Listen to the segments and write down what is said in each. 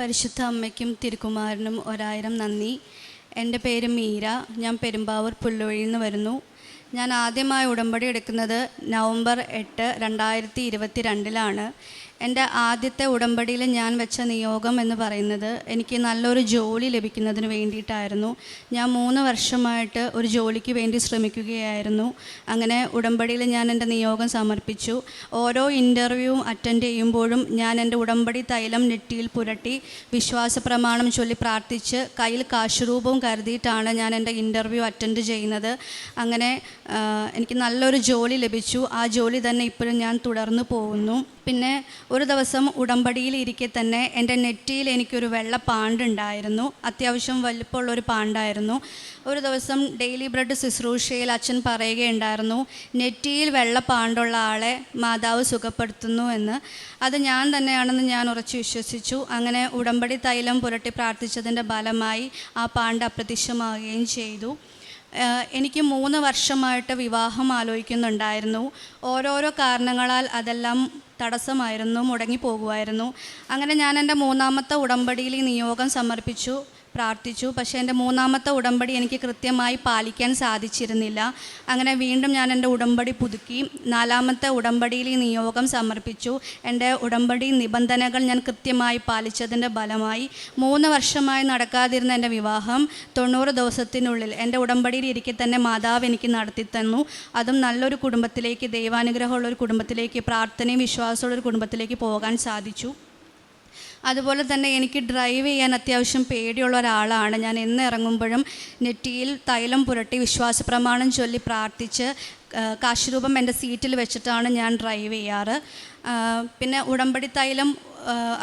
പരിശുദ്ധ അമ്മയ്ക്കും തിരുക്കുമാരനും ഒരായിരം നന്ദി. എന്റെ പേര് മീര. ഞാൻ പെരുമ്പാവൂർ പുല്ലുവഴിയിൽ നിന്ന് വരുന്നു. ഞാൻ ആദ്യമായി ഉടമ്പടി എടുക്കുന്നത് നവംബർ എട്ട് രണ്ടായിരത്തി ഇരുപത്തി രണ്ടിലാണ് എന്റെ ആദ്യത്തെ ഉടമ്പടിയിൽ ഞാൻ വെച്ച നിയോഗം എന്ന് പറയുന്നത് എനിക്ക് നല്ലൊരു ജോലി ലഭിക്കുന്നതിന് വേണ്ടിയിട്ടായിരുന്നു. ഞാൻ മൂന്ന് വർഷമായിട്ട് ഒരു ജോലിക്ക് വേണ്ടി ശ്രമിക്കുകയായിരുന്നു. അങ്ങനെ ഉടമ്പടിയിൽ ഞാൻ എന്റെ നിയോഗം സമർപ്പിച്ചു. ഓരോ ഇന്റർവ്യൂവും അറ്റൻഡ് ചെയ്യുമ്പോഴും ഞാൻ എന്റെ ഉടമ്പടി തൈലം നെറ്റിയിൽ പുരട്ടി വിശ്വാസ പ്രമാണം ചൊല്ലി പ്രാർത്ഥിച്ച് കയ്യിൽ കാശുരൂപവും കരുതിയിട്ടാണ് ഞാൻ എന്റെ ഇന്റർവ്യൂ അറ്റൻഡ് ചെയ്യുന്നത്. അങ്ങനെ എനിക്ക് നല്ലൊരു ജോലി ലഭിച്ചു. ആ ജോലി തന്നെ ഇപ്പോഴും ഞാൻ തുടർന്നു പോകുന്നു. പിന്നെ ഒരു ദിവസം ഉടമ്പടിയിൽ ഇരിക്കെ തന്നെ എന്റെ നെറ്റിയിൽ എനിക്കൊരു വെള്ള പാണ്ടുണ്ടായിരുന്നു അത്യാവശ്യം വലിപ്പമുള്ളൊരു പാണ്ടായിരുന്നു. ഒരു ദിവസം ഡെയിലി ബ്രെഡ് ശുശ്രൂഷയിൽ അച്ഛൻ പറയുകയുണ്ടായിരുന്നു നെറ്റിയിൽ വെള്ള പാണ്ടുള്ള ആളെ മാതാവ് സുഖപ്പെടുത്തുന്നു എന്ന്. അത് ഞാൻ തന്നെയാണെന്ന് ഞാൻ ഉറച്ചു വിശ്വസിച്ചു. അങ്ങനെ ഉടമ്പടി തൈലം പുരട്ടി പ്രാർത്ഥിച്ചതിന്റെ ഫലമായി ആ പാണ്ട് അപ്രത്യക്ഷമാവുകയും ചെയ്തു. എനിക്ക് മൂന്ന് വർഷമായിട്ട് വിവാഹം ആലോചിക്കുന്നുണ്ടായിരുന്നു. ഓരോരോ കാരണങ്ങളാൽ അതെല്ലാം തടസ്സമായിരുന്നു മുടങ്ങി പോകുമായിരുന്നു അങ്ങനെ ഞാൻ എന്റെ മൂന്നാമത്തെ ഉടമ്പടിയിൽ ഈ നിയോഗം സമർപ്പിച്ചു പ്രാർത്ഥിച്ചു. പക്ഷേ എന്റെ മൂന്നാമത്തെ ഉടമ്പടി എനിക്ക് കൃത്യമായി പാലിക്കാൻ സാധിച്ചിരുന്നില്ല. അങ്ങനെ വീണ്ടും ഞാൻ എന്റെ ഉടമ്പടി പുതുക്കി നാലാമത്തെ ഉടമ്പടിയിൽ ഈ നിയോഗം സമർപ്പിച്ചു. എന്റെ ഉടമ്പടി നിബന്ധനകൾ ഞാൻ കൃത്യമായി പാലിച്ചതിന്റെ ഫലമായി മൂന്ന് വർഷമായി നടക്കാതിരുന്ന എന്റെ വിവാഹം തൊണ്ണൂറ് ദിവസത്തിനുള്ളിൽ എന്റെ ഉടമ്പടിയിൽ ഇരിക്കെ തന്നെ മാതാവ് എനിക്ക് നടത്തി തന്നു അതും നല്ലൊരു കുടുംബത്തിലേക്ക് ദൈവാനുഗ്രഹമുള്ള ഒരു കുടുംബത്തിലേക്ക് പ്രാർത്ഥനയും വിശ്വാസമുള്ള ഒരു കുടുംബത്തിലേക്ക് പോകാൻ സാധിച്ചു. അതുപോലെ തന്നെ എനിക്ക് ഡ്രൈവ് ചെയ്യാൻ അത്യാവശ്യം പേടിയുള്ള ഒരാളാണ്. ഞാൻ എന്ന് ഇറങ്ങുമ്പോഴും നെറ്റിയിൽ തൈലം പുരട്ടി വിശ്വാസ പ്രമാണം ചൊല്ലി പ്രാർത്ഥിച്ച് കാശുരൂപം എന്റെ സീറ്റിൽ വെച്ചിട്ടാണ് ഞാൻ ഡ്രൈവ് ചെയ്യാറ്. പിന്നെ ഉടമ്പടി തൈലം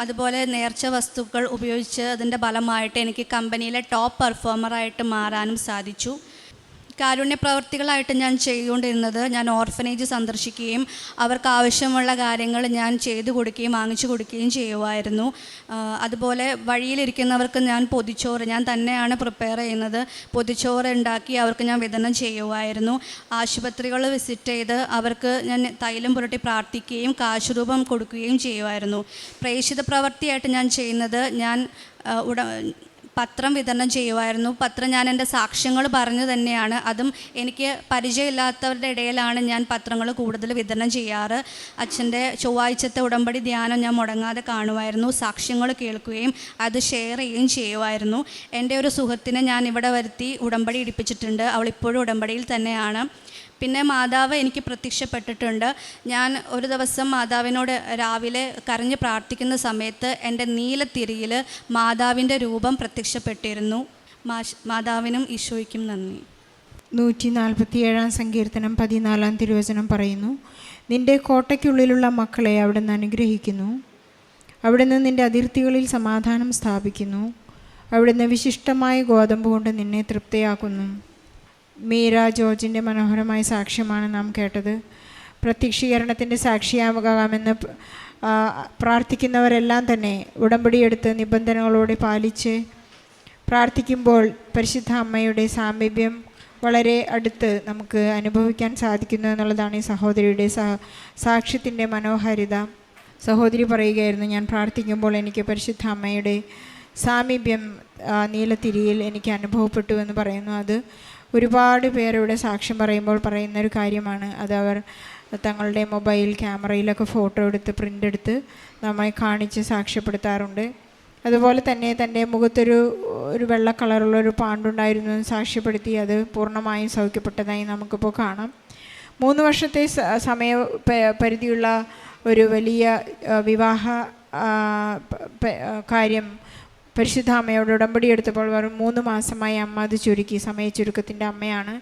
അതുപോലെ നേർച്ച വസ്തുക്കൾ ഉപയോഗിച്ച് അതിന്റെ ഫലമായിട്ട് എനിക്ക് കമ്പനിയിലെ ടോപ്പ് പെർഫോമറായിട്ട് മാറാനും സാധിച്ചു. കാരുണ്യ പ്രവർത്തികളായിട്ട് ഞാൻ ചെയ്തുകൊണ്ടിരുന്നത് ഞാൻ ഓർഫനേജ് സന്ദർശിക്കുകയും അവർക്ക് ആവശ്യമുള്ള കാര്യങ്ങൾ ഞാൻ ചെയ്തു കൊടുക്കുകയും വാങ്ങിച്ചു കൊടുക്കുകയും ചെയ്യുമായിരുന്നു. അതുപോലെ വഴിയിലിരിക്കുന്നവർക്ക് ഞാൻ പൊതിച്ചോറ് ഞാൻ തന്നെയാണ് പ്രിപ്പയർ ചെയ്യുന്നത്. പൊതിച്ചോറ് ഉണ്ടാക്കി അവർക്ക് ഞാൻ വിതരണം ചെയ്യുമായിരുന്നു. ആശുപത്രികൾ വിസിറ്റ് ചെയ്ത് അവർക്ക് ഞാൻ തൈലം പുരട്ടി പ്രാർത്ഥിക്കുകയും കാശുരൂപം കൊടുക്കുകയും ചെയ്യുമായിരുന്നു. പ്രേക്ഷിത പ്രവൃത്തിയായിട്ട് ഞാൻ ചെയ്യുന്നത് ഞാൻ ഉട പത്രം വിതരണം ചെയ്യുമായിരുന്നു പത്രം ഞാൻ എന്റെ സാക്ഷ്യങ്ങൾ പറഞ്ഞു തന്നെയാണ്. അതും എനിക്ക് പരിചയമില്ലാത്തവരുടെ ഇടയിലാണ് ഞാൻ പത്രങ്ങൾ കൂടുതൽ വിതരണം ചെയ്യാറ്. അച്ഛന്റെ ചൊവ്വാഴ്ചത്തെ ഉടമ്പടി ധ്യാനം ഞാൻ മുടങ്ങാതെ കാണുമായിരുന്നു. സാക്ഷ്യങ്ങൾ കേൾക്കുകയും അത് ഷെയർ ചെയ്യുകയും ചെയ്യുമായിരുന്നു എന്റെ ഒരു സുഹൃത്തിനെ ഞാൻ ഇവിടെ വരുത്തി ഉടമ്പടി ഇടിപ്പിച്ചിട്ടുണ്ട്. അവൾ ഇപ്പോഴും ഉടമ്പടിയിൽ തന്നെയാണ്. പിന്നെ മാതാവ് എനിക്ക് പ്രത്യക്ഷപ്പെട്ടിട്ടുണ്ട്. ഞാൻ ഒരു ദിവസം മാതാവിനോട് രാവിലെ കരഞ്ഞ് പ്രാർത്ഥിക്കുന്ന സമയത്ത് എന്റെ നീലത്തിരിയിൽ മാതാവിന്റെ രൂപം പ്രത്യക്ഷപ്പെട്ടിരുന്നു. മാതാവിനും ഈശോയ്ക്കും നന്ദി. നൂറ്റി നാൽപ്പത്തിയേഴാം സങ്കീർത്തനം പതിനാലാം തിരുവചനം പറയുന്നു നിന്റെ കോട്ടയ്ക്കുള്ളിലുള്ള മക്കളെ അവിടുന്ന് അനുഗ്രഹിക്കുന്നു. അവിടുന്ന് നിന്റെ അതിർത്തികളിൽ സമാധാനം സ്ഥാപിക്കുന്നു. അവിടുന്ന് വിശിഷ്ടമായ ഗോതമ്പ് കൊണ്ട് നിന്നെ തൃപ്തിയാക്കുന്നു. മീര ജോർജിന്റെ മനോഹരമായ സാക്ഷ്യമാണ് നാം കേട്ടത്. പ്രത്യക്ഷീകരണത്തിന്റെ സാക്ഷിയാകാമെന്ന് പ്രാർത്ഥിക്കുന്നവരെല്ലാം തന്നെ ഉടമ്പടിയെടുത്ത് നിബന്ധനകളോടെ പാലിച്ച് പ്രാർത്ഥിക്കുമ്പോൾ പരിശുദ്ധ അമ്മയുടെ സാമീപ്യം വളരെ അടുത്ത് നമുക്ക് അനുഭവിക്കാൻ സാധിക്കുന്നു എന്നുള്ളതാണ് ഈ സഹോദരിയുടെ സാക്ഷ്യത്തിന്റെ മനോഹാരിത. സഹോദരി പറയുകയായിരുന്നു ഞാൻ പ്രാർത്ഥിക്കുമ്പോൾ എനിക്ക് പരിശുദ്ധ അമ്മയുടെ സാമീപ്യം നീലത്തിരിയിൽ എനിക്ക് അനുഭവപ്പെട്ടു എന്ന് പറയുന്നു. അത് ഒരുപാട് പേരുടെ സാക്ഷ്യം പറയുമ്പോൾ പറയുന്ന ഒരു കാര്യമാണ്. അത് അവർ തങ്ങളുടെ മൊബൈൽ ക്യാമറയിലൊക്കെ ഫോട്ടോ എടുത്ത് പ്രിന്റ് എടുത്ത് നമ്മളെ കാണിച്ച് സാക്ഷ്യപ്പെടുത്താറുണ്ട്. അതുപോലെ തന്നെ തന്റെ മുഖത്തൊരു ഒരു വെള്ള കളറുള്ള ഒരു പാണ്ടുണ്ടായിരുന്നു സാക്ഷ്യപ്പെടുത്തി അത് പൂർണമായും സൗഖ്യപ്പെട്ടതായി നമുക്കിപ്പോൾ കാണാം. മൂന്ന് വർഷത്തെ സമയ പരിധിയുള്ള ഒരു വലിയ വിവാഹ കാര്യം പരിശുദ്ധ അമ്മയോട് ഉടമ്പടി എടുത്തപ്പോൾ വെറും മൂന്ന് മാസമായി അമ്മ അത് ചുരുക്കി. സമയ ചുരുക്കത്തിന്റെ അമ്മയാണ്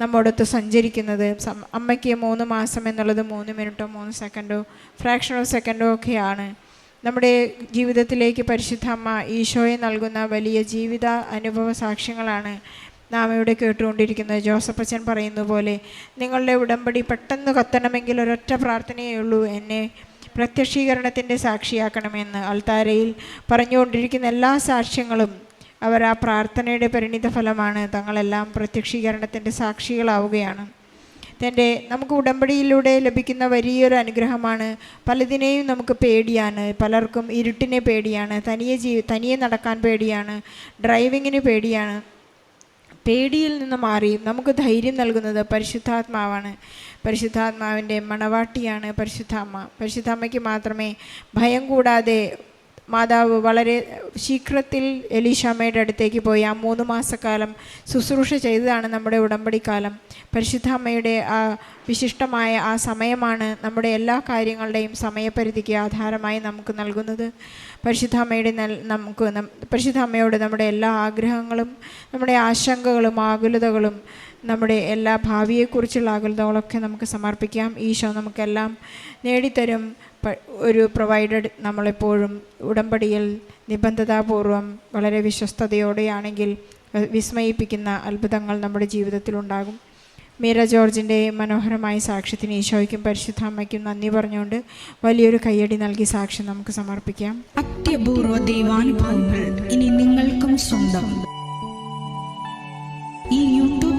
നമ്മോടൊത്ത് സഞ്ചരിക്കുന്നത്. അമ്മയ്ക്ക് മൂന്ന് മാസം എന്നുള്ളത് മൂന്ന് മിനിറ്റോ മൂന്ന് സെക്കൻഡോ ഫ്രാക്ഷൻ ഓഫ് സെക്കൻഡോ ഒക്കെയാണ്. നമ്മുടെ ജീവിതത്തിലേക്ക് പരിശുദ്ധ അമ്മ ഈശോയെ നൽകുന്ന വലിയ ജീവിത അനുഭവ സാക്ഷ്യങ്ങളാണ് നാം ഇവിടെ കേട്ടുകൊണ്ടിരിക്കുന്നത്. ജോസഫ് അച്ഛൻ പറയുന്ന പോലെ നിങ്ങളുടെ ഉടമ്പടി പെട്ടെന്ന് കത്തണമെങ്കിൽ ഒരൊറ്റ പ്രാർത്ഥനയേ ഉള്ളൂ. എന്നെ പ്രത്യക്ഷീകരണത്തിന്റെ സാക്ഷിയാക്കണമെന്ന് അൾത്താരയിൽ പറഞ്ഞുകൊണ്ടിരിക്കുന്ന എല്ലാ സാക്ഷ്യങ്ങളും അവർ ആ പ്രാർത്ഥനയുടെ പരിണിത ഫലമാണ് തങ്ങളെല്ലാം പ്രത്യക്ഷീകരണത്തിന്റെ സാക്ഷികളാവുകയാണ്. തന്റെ നമുക്ക് ഉടമ്പടിയിലൂടെ ലഭിക്കുന്ന വലിയൊരു അനുഗ്രഹമാണ് പലതിനെയും നമുക്ക് പേടിയാണ്. പലർക്കും ഇരുട്ടിനെ പേടിയാണ്. തനിയെ ജീ തനിയെ നടക്കാൻ പേടിയാണ്. ഡ്രൈവിങ്ങിന് പേടിയാണ്. പേടിയിൽ നിന്ന് മാറി നമുക്ക് ധൈര്യം നൽകുന്നത് പരിശുദ്ധാത്മാവാണ്. പരിശുദ്ധാത്മാവിന്റെ മണവാട്ടിയാണ് പരിശുദ്ധാമ്മ. പരിശുദ്ധാമ്മയ്ക്ക് മാത്രമേ ഭയം കൂടാതെ മാതാവ് വളരെ ശീഘ്രത്തിൽ എലീഷാമ്മയുടെ അടുത്തേക്ക് പോയി ആ മൂന്ന് മാസക്കാലം ശുശ്രൂഷ ചെയ്തതാണ് നമ്മുടെ ഉടമ്പടി കാലം പരിശുദ്ധാമ്മയുടെ ആ വിശിഷ്ടമായ ആ സമയമാണ് നമ്മുടെ എല്ലാ കാര്യങ്ങളുടെയും സമയപരിധിക്ക് ആധാരമായി നമുക്ക് നൽകുന്നത്. പരിശുദ്ധാമ്മയുടെ നൽ നമുക്ക് പരിശുദ്ധാമ്മയോട് നമ്മുടെ എല്ലാ ആഗ്രഹങ്ങളും നമ്മുടെ ആശങ്കകളും ആകുലതകളും നമ്മുടെ എല്ലാ ഭാവിയെക്കുറിച്ചുള്ള ആകുലതകളൊക്കെ നമുക്ക് സമർപ്പിക്കാം. ഈശോ നമുക്കെല്ലാം നേടിത്തരും. ഒരു പ്രൊവൈഡഡ് നമ്മളെപ്പോഴും ഉടമ്പടിയിൽ നിബന്ധതാപൂർവം വളരെ വിശ്വസ്തയോടെയാണെങ്കിൽ വിസ്മയിപ്പിക്കുന്ന അത്ഭുതങ്ങൾ നമ്മുടെ ജീവിതത്തിലുണ്ടാകും മീര ജോർജിന്റെ മനോഹരമായ സാക്ഷ്യത്തിന് ഈശോയ്ക്കും പരിശുദ്ധാമ്മയ്ക്കും നന്ദി പറഞ്ഞുകൊണ്ട് വലിയൊരു കയ്യടി നൽകി സാക്ഷ്യം നമുക്ക് സമർപ്പിക്കാം. അത്യപൂർവ ദൈവാനുഭവങ്ങൾ ഇനി നിങ്ങൾക്കും സ്വന്തം.